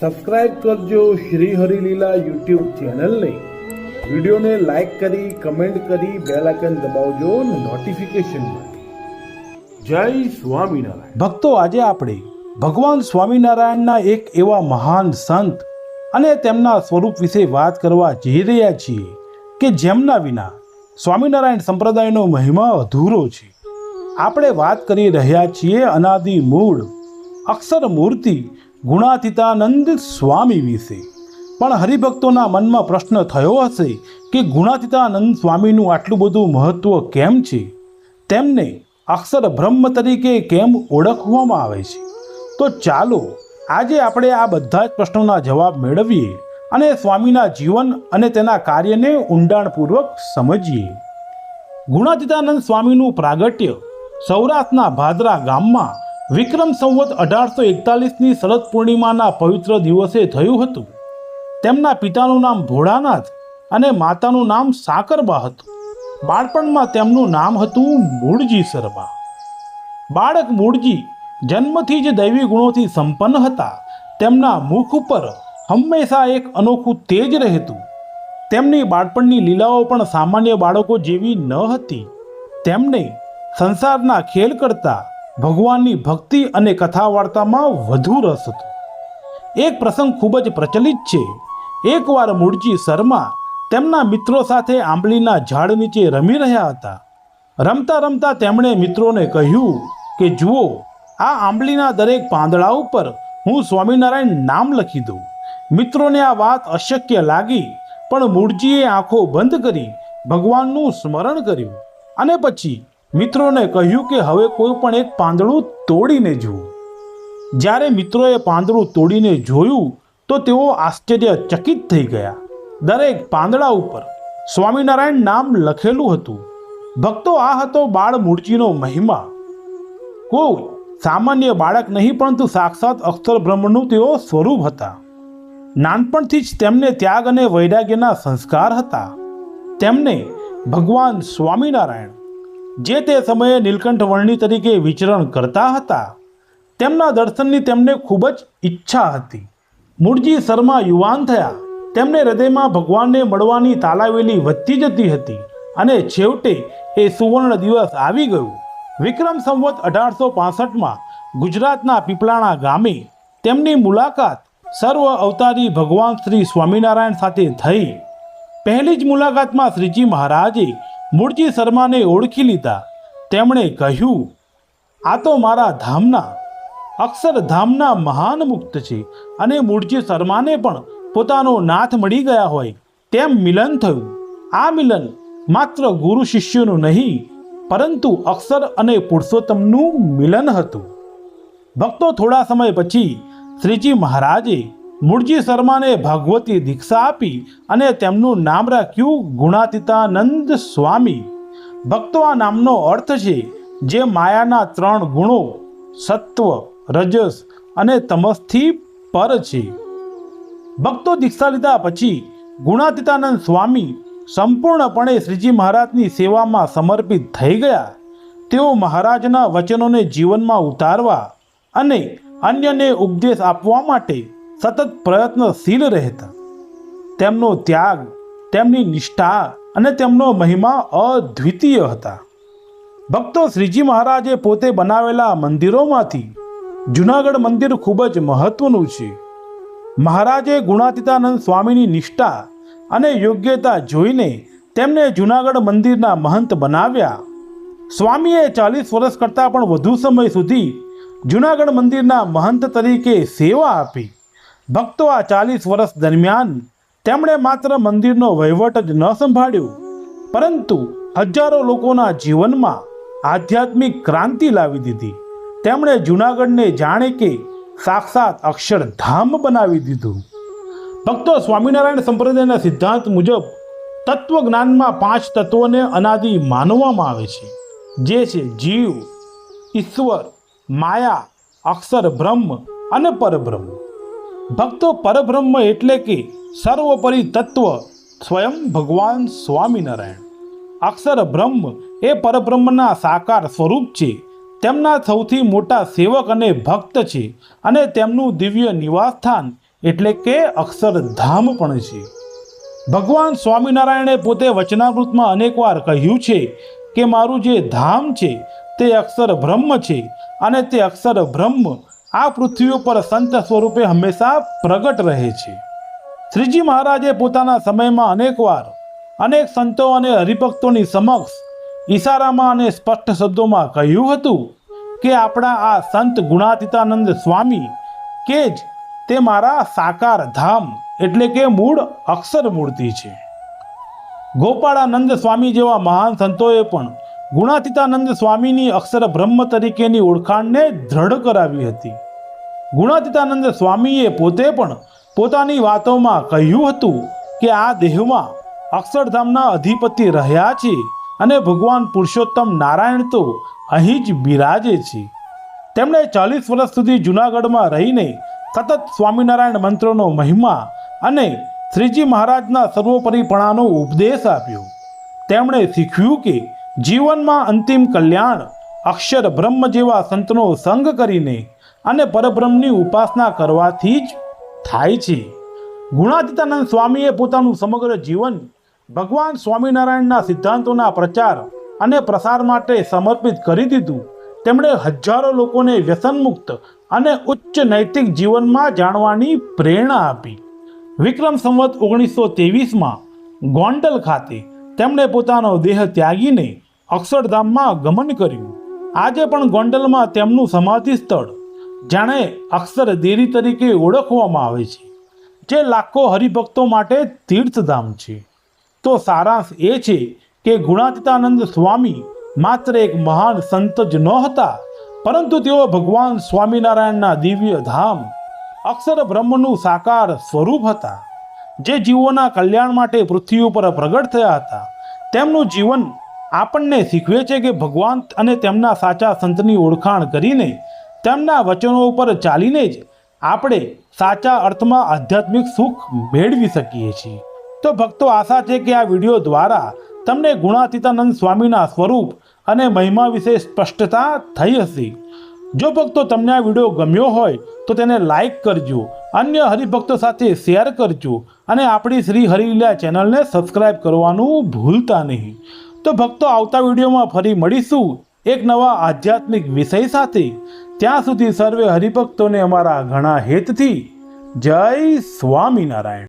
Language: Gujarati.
સબસ્ક્રાઇબ કરજો શ્રી હરિલીલા યુટ્યુબ ચેનલને. વિડીયોને લાઈક કરી, કમેન્ટ કરી, બેલ આઇકન દબાવજો નોટિફિકેશન જય સ્વામિનારાયણ. ભક્તો, આજે આપણે ભગવાન સ્વામિનારાયણના એક એવા મહાન સંત અને તેમના સ્વરૂપ વિશે વાત કરવા જઈ રહ્યા છીએ કે જેમના વિના સ્વામિનારાયણ સંપ્રદાયનો મહિમા અધૂરો છે. આપણે વાત કરી રહ્યા છીએ અનાદિ મૂળ અક્ષર મૂર્તિ ગુણાતીતાનંદ સ્વામી વિશે. પણ હરિભક્તોના મનમાં પ્રશ્ન થયો હશે કે ગુણાતીતાનંદ સ્વામીનું આટલું બધું મહત્ત્વ કેમ છે? તેમને અક્ષર બ્રહ્મ તરીકે કેમ ઓળખવામાં આવે છે? તો ચાલો આજે આપણે આ બધા જ પ્રશ્નોના જવાબ મેળવીએ અને સ્વામીના જીવન અને તેના કાર્યને ઊંડાણપૂર્વક સમજીએ. ગુણાતીતાનંદ સ્વામીનું પ્રાગટ્ય સૌરાષ્ટ્રના ભાદરા ગામમાં વિક્રમ સંવત અઢારસો એકતાલીસની શરદ પૂર્ણિમાના પવિત્ર દિવસે થયું હતું. તેમના પિતાનું નામ ભોળાનાથ અને માતાનું નામ સાકરબા હતું. બાળપણમાં તેમનું નામ હતું મૂળજી શર્મા બાળક મૂળજી જન્મથી જ દૈવી ગુણોથી સંપન્ન હતા. તેમના મુખ ઉપર હંમેશા એક અનોખું તેજ રહેતું. તેમની બાળપણની લીલાઓ પણ સામાન્ય બાળકો જેવી ન હતી. તેમને સંસારના ખેલ કરતા ભગવાનની ભક્તિ અને કથા વાર્તામાં વધુ રસ હતો. એક પ્રસંગ ખૂબ જ પ્રચલિત છે. એકવાર મૂળજી શર્મા તેમના મિત્રો સાથે આંબલીના ઝાડ નીચે રમી રહ્યા હતા. રમતા રમતા તેમણે મિત્રોને કહ્યું કે, જુઓ, આ આંબલીના દરેક પાંદડા ઉપર હું સ્વામિનારાયણ નામ લખી દઉં. મિત્રોને આ વાત અશક્ય લાગી, પણ મૂળજીએ આંખો બંધ કરી ભગવાનનું સ્મરણ કર્યું. અને પછી મિત્રોને કહ્યું કે હવે કોઈ પણ એક પાંદડું તોડીને જુઓ. જ્યારે મિત્રોએ પાંદડું તોડીને જોયું, તો તેઓ આશ્ચર્યચકિત થઈ ગયા. દરેક પાંદડા ઉપર સ્વામિનારાયણ નામ લખેલું હતું. ભક્તો આ હતો બાળ મૂર્તિનો મહિમા. કોઈ સામાન્ય બાળક નહીં, પરંતુ સાક્ષાત અક્ષર બ્રહ્મનું તેઓ સ્વરૂપ હતા. નાનપણથી જ તેમને ત્યાગ અને વૈરાગ્યના સંસ્કાર હતા. તેમને ભગવાન સ્વામિનારાયણ જે તે સમયે નીલકંઠ વર્ણી તરીકે વિચરણ કરતા હતા, તેમના દર્શનની તેમને ખૂબ જ ઈચ્છા હતી. મૂળજી શર્મા યુવાન થયા. તેમને હૃદયમાં ભગવાનને મળવાની તાલાવેલી વધતી જતી હતી અને છેવટે એ સુવર્ણ દિવસ આવી ગયું. વિક્રમ સંવત અઢારસો પાસઠમાં ગુજરાતના પીપળાણા ગામે તેમની મુલાકાત સર્વ અવતારી ભગવાન શ્રી સ્વામિનારાયણ સાથે થઈ. પહેલી જ મુલાકાતમાં શ્રીજી મહારાજે મૂળજી શર્માને ઓળખી લીધા. તેમણે કહ્યું, આ તો મારા ધામના અક્ષરધામના મહાન મુક્ત છે અને મૂળજી શર્માને પણ પોતાનો નાથ મળી ગયા હોય તેમ મિલન થયું. આ મિલન માત્ર ગુરુ શિષ્યનું નહીં, પરંતુ અક્ષર અને પુરુષોત્તમનું મિલન હતું. ભક્તો થોડા સમય પછી શ્રીજી મહારાજે મૂળજી શર્માને ભાગવતી દીક્ષા આપી અને તેમનું નામ રાખ્યું ગુણાતીતાનંદ સ્વામી. ભક્તો આ નામનો અર્થ છે જે માયાના ત્રણ ગુણો, સત્વ, રજસ અને તમસથી પર છે. ભક્તો દીક્ષા લીધા પછી ગુણાતીતાનંદ સ્વામી સંપૂર્ણપણે શ્રીજી મહારાજની સેવામાં સમર્પિત થઈ ગયા. તેઓ મહારાજના વચનોને જીવનમાં ઉતારવા અને અન્યને ઉપદેશ આપવા માટે સતત પ્રયત્નશીલ રહેતા. તેમનો ત્યાગ, તેમની નિષ્ઠા અને તેમનો મહિમા અદ્વિતીય હતા. ભક્તો શ્રીજી મહારાજે પોતે બનાવેલા મંદિરોમાંથી જુનાગઢ મંદિર ખૂબ જ મહત્વનું છે. મહારાજે ગુણાતીતાનંદ સ્વામીની નિષ્ઠા અને યોગ્યતા જોઈને તેમને જુનાગઢ મંદિરના મહંત બનાવ્યા. સ્વામીએ ચાલીસ વર્ષ કરતાં પણ વધુ સમય સુધી જુનાગઢ મંદિરના મહંત તરીકે સેવા આપી. ભક્તો આ ચાલીસ વર્ષ દરમિયાન તેમણે માત્ર મંદિરનો વહીવટ જ ન સંભાળ્યો, પરંતુ હજારો લોકોના જીવનમાં આધ્યાત્મિક ક્રાંતિ લાવી દીધી. તેમણે જૂનાગઢને જાણે કે સાક્ષાત અક્ષરધામ બનાવી દીધું. ભક્તો સ્વામિનારાયણ સંપ્રદાયના સિદ્ધાંત મુજબ તત્વજ્ઞાનમાં પાંચ તત્વોને અનાદિ માનવામાં આવે છે. જે છે જીવ, ઈશ્વર, માયા અક્ષર બ્રહ્મ અને પરબ્રહ્મ. ભક્તો પરબ્રહ્મ એટલે કે સર્વોપરી તત્વ સ્વયં ભગવાન સ્વામિનારાયણ. અક્ષર બ્રહ્મ એ પરબ્રહ્મના સાકાર સ્વરૂપ છે. તેમના સૌથી મોટા સેવક અને ભક્ત છે અને તેમનું દિવ્ય નિવાસસ્થાન એટલે કે અક્ષરધામ પણ છે. ભગવાન સ્વામિનારાયણે પોતે વચનામૃતમાં અનેકવાર કહ્યું છે કે મારું જે ધામ છે તે અક્ષર બ્રહ્મ છે અને તે અક્ષર બ્રહ્મ આ પૃથ્વી ઉપર સંત સ્વરૂપે હંમેશા પ્રગટ રહે છે. શ્રીજી મહારાજે પોતાના સમયમાં અનેકવાર અનેક સંતો અને હરિભક્તોની સમક્ષ ઈશારામાં અને સ્પષ્ટ શબ્દોમાં કહ્યું હતું કે આપણા આ સંત ગુણાતીતાનંદ સ્વામી કે જ તે મારા સાકાર ધામ એટલે કે મૂળ અક્ષર મૂર્તિ છે. ગોપાળાનંદ સ્વામી જેવા મહાન સંતોએ પણ ગુણાતીતાનંદ સ્વામીની અક્ષર બ્રહ્મ તરીકેની ઓળખાણને દ્રઢ કરાવી હતી. ગુણાતીતાનંદ સ્વામીએ પોતે પણ પોતાની વાતોમાં કહ્યું હતું કે આ દેહમાં અક્ષરધામના અધિપતિ રહ્યા છે અને ભગવાન પુરુષોત્તમ નારાયણ તો અહીં જ બિરાજે છે. તેમણે ચાલીસ વર્ષ સુધી જૂનાગઢમાં રહીને સતત સ્વામિનારાયણ મંત્રોનો મહિમા અને શ્રીજી મહારાજના સર્વોપરીપણાનો ઉપદેશ આપ્યો. તેમણે શીખ્યું કે જીવનમાં અંતિમ કલ્યાણ અક્ષર બ્રહ્મ જેવા સંતનો સંગ કરીને અને પરબ્રહ્મની ઉપાસના કરવાથી જ થાય છે. ગુણાતીતાનંદ સ્વામીએ પોતાનું સમગ્ર જીવન ભગવાન સ્વામિનારાયણના સિદ્ધાંતોના પ્રચાર અને પ્રસાર માટે સમર્પિત કરી દીધું. તેમણે હજારો લોકોને વ્યસનમુક્ત અને ઉચ્ચ નૈતિક જીવનમાં જાણવાની પ્રેરણા આપી. વિક્રમ સંવત ઓગણીસો ત્રેવીસમાં ગોંડલ ખાતે તેમણે પોતાનો દેહ ત્યાગીને અક્ષરધામમાં ગમન કર્યું. આજે પણ ગોંડલમાં તેમનું સમાધિ સ્થળ જાણે અક્ષર દેરી તરીકે ઓળખવામાં આવે છે. જે લાખો હરિભક્તો માટે તીર્થધામ છે. તો સારાંશ એ છે કે ગુણાતીતાનંદ સ્વામી માત્ર એક મહાન સંત જ ન હતા, પરંતુ તેઓ ભગવાન સ્વામિનારાયણના દિવ્ય ધામ, અક્ષર બ્રહ્મનું સાકાર સ્વરૂપ હતા. જે જીવોના કલ્યાણ માટે પૃથ્વી ઉપર પ્રગટ થયા હતા, તેમનું જીવન આપણને શીખવે છે કે ભગવાન અને તેમના સાચા સંતની ઓળખાણ કરીને તેમના વચનો ઉપર ચાલીને જ આપણે સાચા અર્થમાં આધ્યાત્મિક સુખ મેળવી શકીએ છીએ. તો ભક્તો, આશા છે કે આ વીડિયો દ્વારા તમને ગુણાતીતાનંદ સ્વામીના સ્વરૂપ અને મહિમા વિશે સ્પષ્ટતા થઈ હશે. જો ભક્તો તમને આ વીડિયો ગમ્યો હોય, તો તેને લાઈક કરજો, અન્ય હરિભક્તો સાથે શેર કરજો અને આપણી શ્રી હરિલીલા ચેનલને સબસ્ક્રાઈબ કરવાનું ભૂલતા નહીં. તો ભક્તો, આવતા વિડીયોમાં ફરી મળીશું. એક નવા આધ્યાત્મિક વિષય સાથે ત્યાં સુધી સર્વે હરિભક્તોને અમારા ઘણા હેતથી જય સ્વામિનારાયણ.